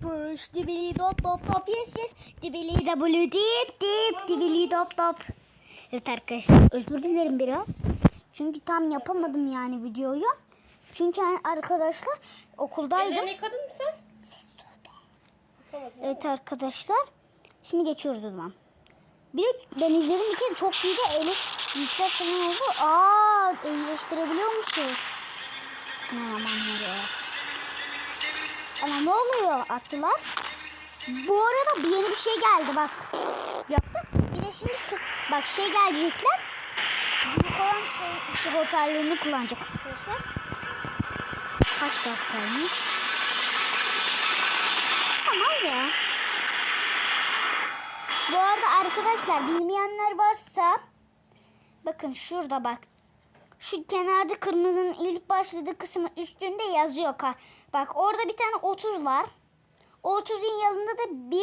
push dibili dop dop dop yes yes dibili w dip dip dibili dop dop. Evet arkadaşlar özür dilerim biraz. Çünkü tam yapamadım yani videoyu. Çünkü arkadaşlar okuldaydım. Ellerini yıkadın mı sen? Ses dur be. Evet arkadaşlar. Şimdi geçiyoruz o zaman. Bir de ben izledim bir kez çok iyiydi. Eli yükler falan oldu. Aa iyileştirebiliyormuşuz. Ne aman ya. Ama ne oluyor attılar? Bu arada bir yeni bir şey geldi bak. Yaptı. Bir de şimdi su, bak şey gelecekler. Büyük olan şey, şey hoparlörünü kullanacak arkadaşlar. Kaç dakikaymış? Tamam ya. Bu arada arkadaşlar bilmeyenler varsa bakın şurada bak. Şu kenarda kırmızının ilk başladığı kısmın üstünde yazıyor. Bak orada bir tane 30 var. O 30'un yanında da 1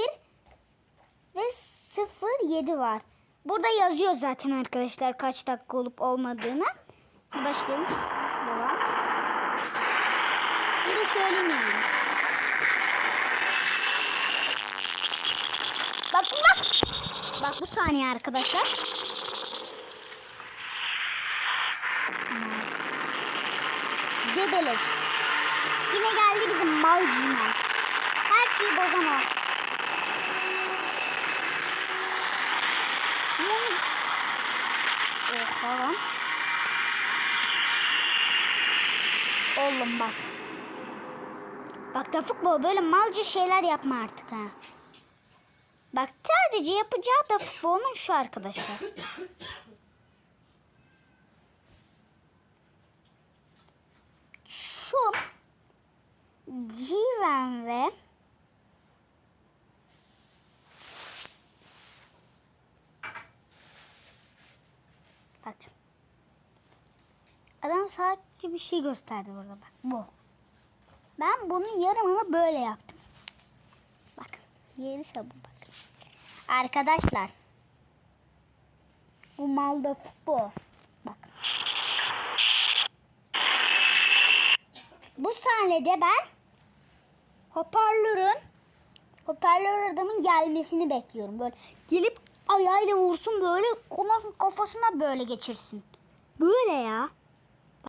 ve 0 7 var. Burada yazıyor zaten arkadaşlar kaç dakika olup olmadığını. Başlayalım. Devam. De söyleyeyim yani. Bak bak. Bak bu saniye arkadaşlar. Debeleş. Yine geldi bizim mal cimen. Her şeyi bozan o. Oha lan. Oğlum bak. Bak da futbol böyle malca şeyler yapma artık ha. Bak sadece yapacağı da futbolun şu arkadaşlar. Şu Civen ve Bak. Adam sadece bir şey gösterdi burada bak. Bu. Ben bunun yarımını böyle yaptım. Bak. Yeri sabun bak. Arkadaşlar. Bu malda futbol. Bak. Bu sahnede ben hoparlörün hoparlör adamın gelmesini bekliyorum. Böyle gelip ayağıyla vursun böyle ondan kafasına böyle geçirsin. Böyle ya.